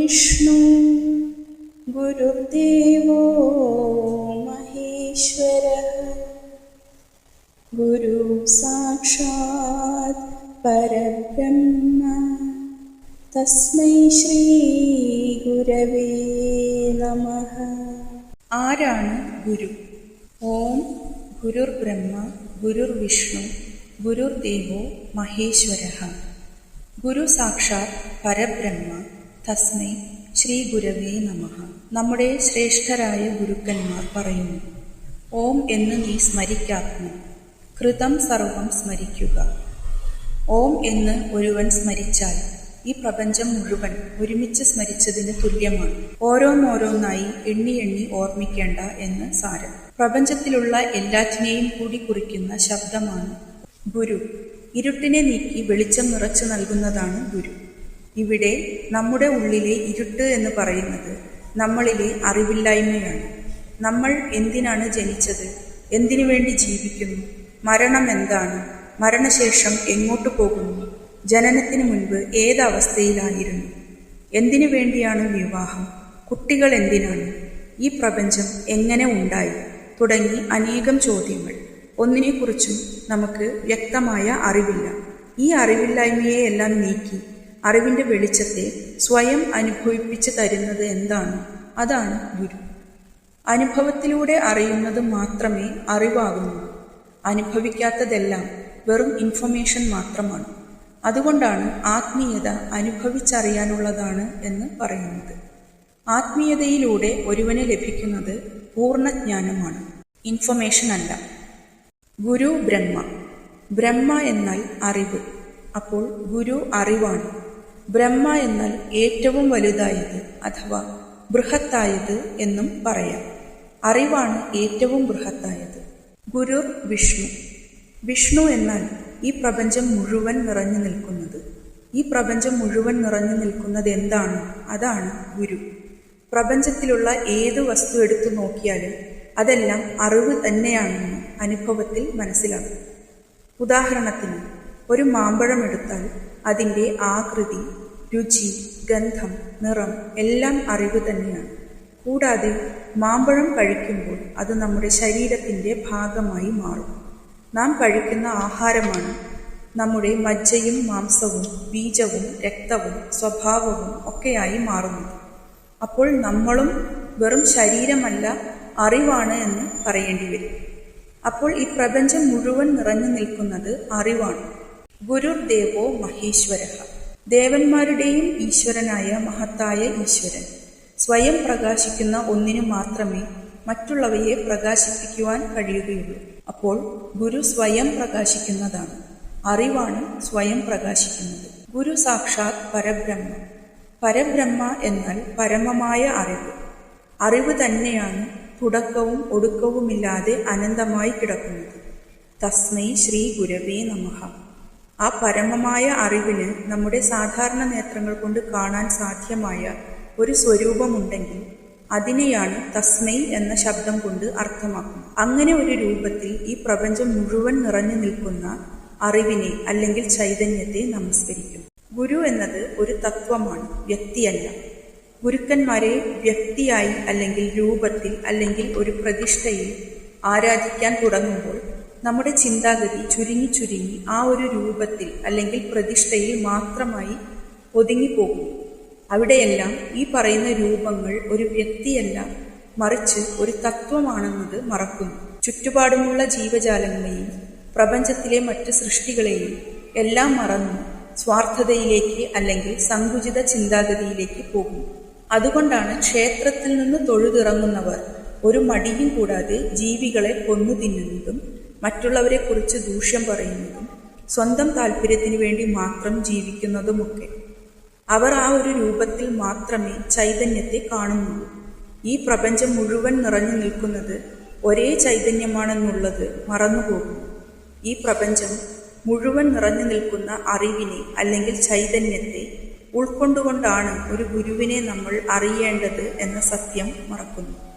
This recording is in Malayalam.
गुरुर्विष्णु गुरुर्देवो महेश्वरः गुरु साक्षात् परब्रह्म തസ്മൈ ശ്രീ ഗുരവേ നമഃ ആരാണ് ഗുരു ഓം ഗുരുർ ബ്രഹ്മ ഗുരുർ വിഷ്ണു ഗുരുർ ദേവോ മഹേശ്വര ഗുരു സാക്ഷാത് പരബ്രഹ്മ തസ്മൈ ശ്രീ ഗുരവേ നമഃ. നമ്മുടെ ശ്രേഷ്ഠരായ ഗുരുക്കന്മാർ പറയുന്നു ഓം എന്ന് നീ സ്മരിക്കാത്മ. കൃതം സർവം സ്മരിക്കുക. ഓം എന്ന് ഒരുവൻ സ്മരിച്ചാൽ ഈ പ്രപഞ്ചം മുഴുവൻ ഒരുമിച്ച് സ്മരിച്ചതിന് തുല്യമാണ്. ഓരോന്നോരോന്നായി എണ്ണി എണ്ണി ഓർമ്മിക്കേണ്ട എന്ന് സാരം. പ്രപഞ്ചത്തിലുള്ള എല്ലാറ്റിനെയും കൂടി കുറിക്കുന്ന ശബ്ദമാണ് ഗുരു. ഇരുട്ടിനെ നീക്കി വെളിച്ചം നിറച്ചു നൽകുന്നതാണ് ഗുരു. ഇവിടെ നമ്മുടെ ഉള്ളിലെ ഇരുട്ട് എന്ന് പറയുന്നത് നമ്മളിലെ അറിവില്ലായ്മയാണ്. നമ്മൾ എന്തിനാണ് ജനിച്ചത്? എന്തിനു വേണ്ടി ജീവിക്കുന്നു? മരണം എന്താണ്? മരണശേഷം എങ്ങോട്ട് പോകുന്നു? ജനനത്തിന് മുൻപ് ഏത് ഏതവസ്ഥയിലായിരുന്നു? എന്തിനു വേണ്ടിയാണ് വിവാഹം? കുട്ടികൾ എന്തിനാണ്? ഈ പ്രപഞ്ചം എങ്ങനെ ഉണ്ടായി? തുടങ്ങി അനേകം ചോദ്യങ്ങൾ. ഒന്നിനെക്കുറിച്ചും നമുക്ക് വ്യക്തമായ അറിവില്ല. ഈ അറിവില്ലായ്മയെയെല്ലാം നീക്കി അറിവിന്റെ വെളിച്ചത്തെ സ്വയം അനുഭവിപ്പിച്ച് തരുന്നത് എന്താണ്? അതാണ് ഗുരു. അനുഭവത്തിലൂടെ അറിയുന്നത് മാത്രമേ അറിവാകുന്നു. അനുഭവിക്കാത്തതെല്ലാം വെറും ഇൻഫർമേഷൻ മാത്രമാണ്. അതുകൊണ്ടാണ് ആത്മീയത അനുഭവിച്ചറിയാനുള്ളതാണ് എന്ന് പറയുന്നത്. ആത്മീയതയിലൂടെ ഒരുവന് ലഭിക്കുന്നത് പൂർണജ്ഞാനമാണ്. ഇൻഫർമേഷൻ അല്ല. ഗുരു ബ്രഹ്മ. ബ്രഹ്മ എന്നാൽ അറിവ്. അപ്പോൾ ഗുരു അറിവാണ്. ബ്രഹ്മ എന്നാൽ ഏറ്റവും വലുതായത് അഥവാ ബൃഹത്തായത് എന്നും പറയാം. അറിവാണ് ഏറ്റവും ബൃഹത്തായത്. ഗുരു വിഷ്ണു. വിഷ്ണു എന്നാൽ ഈ പ്രപഞ്ചം മുഴുവൻ നിറഞ്ഞു നിൽക്കുന്നത്. ഈ പ്രപഞ്ചം മുഴുവൻ നിറഞ്ഞു നിൽക്കുന്നത് എന്താണ് അതാണ് ഗുരു. പ്രപഞ്ചത്തിലുള്ള ഏത് വസ്തു എടുത്തു നോക്കിയാലും അതെല്ലാം അറിവ് തന്നെയാണെന്ന് അനുഭവത്തിൽ മനസ്സിലാകും. ഉദാഹരണത്തിന് ഒരു മാമ്പഴം എടുത്താൽ അതിന്റെ ആകൃതി രുചി ഗന്ധം നിറം എല്ലാം അറിവ് തന്നെയാണ്. കൂടാതെ മാമ്പഴം കഴിക്കുമ്പോൾ അത് നമ്മുടെ ശരീരത്തിന്റെ ഭാഗമായി മാറും. നാം കഴിക്കുന്ന ആഹാരമാണ് നമ്മുടെ മജ്ജയും മാംസവും ബീജവും രക്തവും സ്വഭാവവും ഒക്കെയായി മാറുന്നത്. അപ്പോൾ നമ്മളും വെറും ശരീരമല്ല അറിവാണ് എന്ന് പറയേണ്ടി വരും. അപ്പോൾ ഈ പ്രപഞ്ചം മുഴുവൻ നിറഞ്ഞു നിൽക്കുന്നത് അറിവാണ്. ഗുരുദേവോ മഹേശ്വരഹ മഹേശ്വര. ദേവന്മാരുടെയും ഈശ്വരനായ മഹത്തായ ഈശ്വരൻ. സ്വയം പ്രകാശിക്കുന്ന ഒന്നിനു മാത്രമേ മറ്റുള്ളവയെ പ്രകാശിപ്പിക്കുവാൻ കഴിയുകയുള്ളൂ. അപ്പോൾ ഗുരു സ്വയം പ്രകാശിക്കുന്നതാണ്. അറിവാണ് സ്വയം പ്രകാശിക്കുന്നത്. ഗുരു സാക്ഷാത് പരബ്രഹ്മ. പരബ്രഹ്മ എന്നാൽ പരമമായ അറിവ്. അറിവ് തന്നെയാണ് തുടക്കവും ഒടുക്കവുമില്ലാതെ അനന്തമായി കിടക്കുന്നത്. തസ്മൈ ശ്രീ ഗുരവേ നമഃ. ആ പരമമായ അറിവിന് നമ്മുടെ സാധാരണ നേത്രങ്ങൾ കൊണ്ട് കാണാൻ സാധ്യമായ ഒരു സ്വരൂപമുണ്ടെങ്കിൽ അതിനെയാണ് തസ്മൈ എന്ന ശബ്ദം കൊണ്ട് അർത്ഥമാക്കുന്നത്. അങ്ങനെ ഒരു രൂപത്തിൽ ഈ പ്രപഞ്ചം മുഴുവൻ നിറഞ്ഞു നിൽക്കുന്ന അറിവിനെ അല്ലെങ്കിൽ ചൈതന്യത്തെ നമസ്കരിക്കും. ഗുരു എന്നത് ഒരു തത്വമാണ് വ്യക്തിയല്ല. ഗുരുക്കന്മാരെ വ്യക്തിയായി അല്ലെങ്കിൽ രൂപത്തിൽ അല്ലെങ്കിൽ ഒരു പ്രതിഷ്ഠയിൽ ആരാധിക്കാൻ തുടങ്ങുമ്പോൾ നമ്മുടെ ചിന്താഗതി ചുരുങ്ങി ചുരുങ്ങി ആ ഒരു രൂപത്തിൽ അല്ലെങ്കിൽ പ്രതിഷ്ഠയിൽ മാത്രമായി ഒതുങ്ങിപ്പോകും അവിടെയെല്ലാം ഈ പറയുന്ന രൂപങ്ങൾ ഒരു വ്യക്തിയല്ല മറിച്ച് ഒരു തത്വമാണെന്നത് മറക്കുന്നു. ചുറ്റുപാടുമുള്ള ജീവജാലങ്ങളെയും പ്രപഞ്ചത്തിലെ മറ്റ് സൃഷ്ടികളെയും എല്ലാം മറന്നു സ്വാർത്ഥതയിലേക്ക് അല്ലെങ്കിൽ സങ്കുചിത ചിന്താഗതിയിലേക്ക് പോകും അതുകൊണ്ടാണ് ക്ഷേത്രത്തിൽ നിന്ന് തൊഴുതിറങ്ങുന്നവർ ഒരു മടിയും കൂടാതെ ജീവികളെ കൊന്നു തിന്നുന്നതും മറ്റുള്ളവരെക്കുറിച്ച് ദൂഷ്യം പറയുന്നതും സ്വന്തം താല്പര്യത്തിനു വേണ്ടി മാത്രം ജീവിക്കുന്നതുമൊക്കെ. അവർ ആ ഒരു രൂപത്തിൽ മാത്രമേ ചൈതന്യത്തെ കാണുന്നുള്ളൂ. ഈ പ്രപഞ്ചം മുഴുവൻ നിറഞ്ഞു നിൽക്കുന്നത് ഒരേ ചൈതന്യമാണെന്നുള്ളത് മറന്നുപോകും ഈ പ്രപഞ്ചം മുഴുവൻ നിറഞ്ഞു നിൽക്കുന്ന അറിവിനെ അല്ലെങ്കിൽ ചൈതന്യത്തെ ഉൾക്കൊണ്ടുകൊണ്ടാണ് ഒരു ഗുരുവിനെ നമ്മൾ അറിയേണ്ടത് എന്ന സത്യം മറക്കുന്നു.